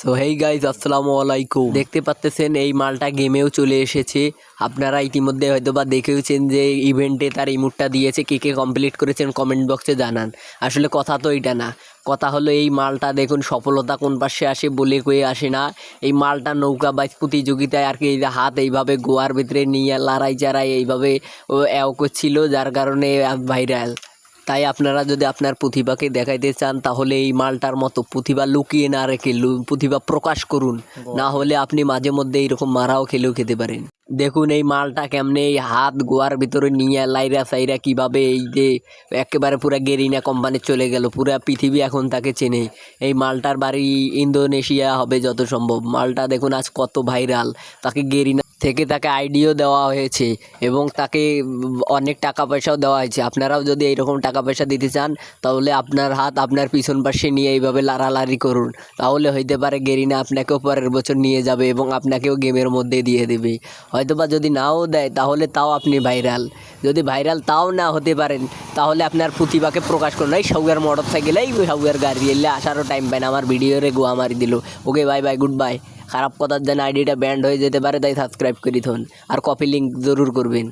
So hey guys আসসালামু আলাইকুম দেখতে পাচ্তেছেন, এই মালটা গেমেও চলে এসেছে। আপনারা ইতিমধ্যে হয়তো বা দেখেওছেন যে ইভেন্টে তার ইমুটটা দিয়েছে, কে কে কমপ্লিট করেছেন কমেন্ট বক্সে জানান। আসলে কথা তো এটা না। কথা হলো এই মালটা দেখুন, সফলতা কোন পাশে আসে বলে কয়ে আসে না। এই মালটা নৌকা বাইচ প্রতিযোগিতায় আর কি এই হাত এইভাবে গোয়ার ভিতরে নিয়ে লড়াই চারাই এইভাবে ও অ্যাও করছিল, যার কারণে ভাইরাল। তাই আপনারা যদি আপনার প্রতিভাকে দেখাইতে চান তাহলে এই মালটার মতো প্রতিভা লুকিয়ে না রেখে প্রতিভা প্রকাশ করুন। না হলে আপনি মাঝে মধ্যে এইরকম মারাও খেলেও খেতে পারেন। দেখুন এই মালটা কেমনে এই হাত গোয়ার ভিতরে নিয়ে লাইরা সাইরা কীভাবে এই যে একেবারে পুরো গেরিনা কোম্পানি চলে গেল পুরো পৃথিবী এখন তাকে চেনে। এই মালটার বাড়ি ইন্দোনেশিয়া হবে যত সম্ভব। মালটা দেখুন আজ কত ভাইরাল। তাকে গেরিনা থেকে তাকে আইডিও দেওয়া হয়েছে এবং তাকে অনেক টাকা পয়সাও দেওয়া হয়েছে। আপনারাও যদি এইরকম টাকা পয়সা দিতে চান, তাহলে আপনার হাত আপনার পিছন পাশে নিয়ে এইভাবে লাড়ালাড়ি করুন। তাহলে হইতে পারে গেরিনা আপনাকেও পরের বছর নিয়ে যাবে এবং আপনাকেও গেমের মধ্যে দিয়ে দেবে। হয়তোবা যদি নাও দেয়, তাহলে তাও আপনি ভাইরাল। যদি ভাইরাল তাও না হতে পারেন, তাহলে আপনার প্রতিভাকে প্রকাশ করুন। এই সৌগার মোটর সাইকেল এই সৌগার গাড়ি এলে আসারও টাইম পায় না। আমার ভিডিওরে গোয়া মারি দিল। Okay bye bye good bye খারাপ কথার জন্য আইডিটা ব্যান্ড হয়ে যেতে পারে, তাই সাবস্ক্রাইব করি থন আর কপি লিঙ্ক জরুর করবেন।